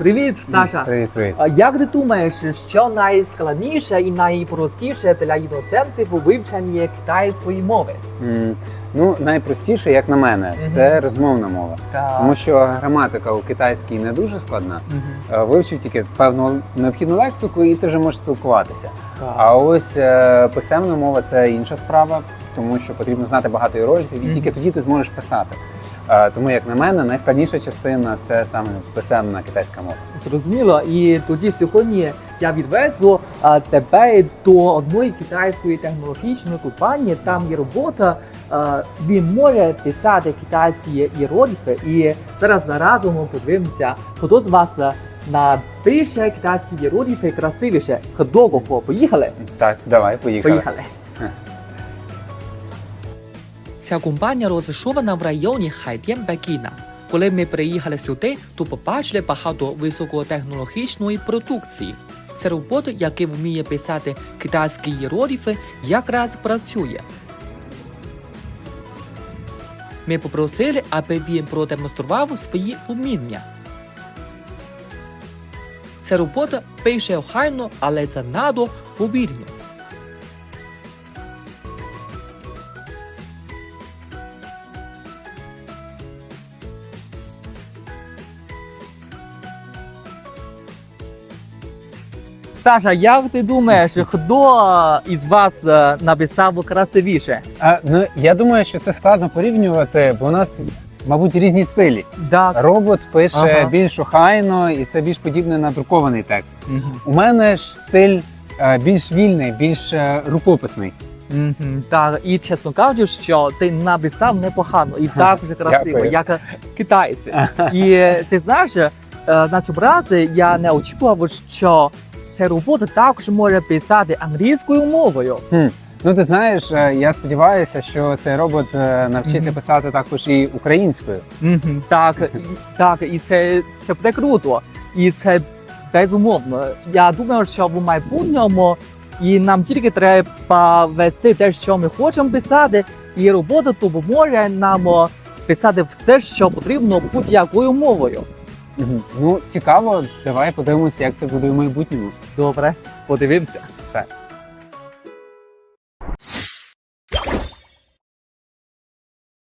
Привіт, Саша. Привіт, привіт. Як ти думаєш, що найскладніше і найпростіше для іноземців у вивченні китайської мови? Ну, найпростіше, як на мене, Мгм. це розмовна мова. Так. Тому що граматика у китайській не дуже складна. Мгм. Е, Вивчив тільки певну необхідну лексику, і ти вже можеш спілкуватися. Так. А ось е, писемна мова це інша справа, тому що потрібно знати багато іерогліфів, і Мгм. тільки тоді ти зможеш писати. Е, Тому, як на мене, найскладніша частина це саме писемна китайська мова. Зрозуміло. І тоді сьогодні я відведу а, тебе до одної китайської технологічної компанії. Там є робота. а, Він може писати китайські іерогліфи. І зараз разом ми подивимося, хто з вас напише китайські іерогліфи красивіше. Хто? Поїхали? Так, давай, поїхали. Поїхали. Ця компанія розташована в районі Хайдєн Бекіна. Коли ми приїхали сюди, то побачили багато високотехнологічної продукції. Це робота, який вміє писати китайські іерогліфи, якраз працює. Ми попросили, аби він продемонстрував свої вміння. Ця робота пише охайно, але занадто повільно. Саша, як ти думаєш, хто із вас е, написав красивіше? А, ну, я думаю, що це складно порівнювати, бо у нас, мабуть, різні стилі. Так. Робот пише Ага. більш охайно, і це більш подібне на друкований текст. У мене ж стиль е, більш вільний, більш е, рукописний. Мгм, Так, і чесно кажучи, що ти написав непогано і так же красиво, Дякую. як китайці. І ти знаєш, е, насправді я не очікував, що ця робота також може писати англійською мовою. Ну, ти знаєш, е, я сподіваюся, що цей робот е, навчиться писати також і українською. Так, так, і це, це буде круто. І це безумовно. Я думаю, що в майбутньому і нам тільки треба вести те, що ми хочемо писати, і робота допоможе нам писати все, що потрібно будь-якою мовою. Ну, цікаво, давай подивимося, як це буде в майбутньому. Добре, подивимося.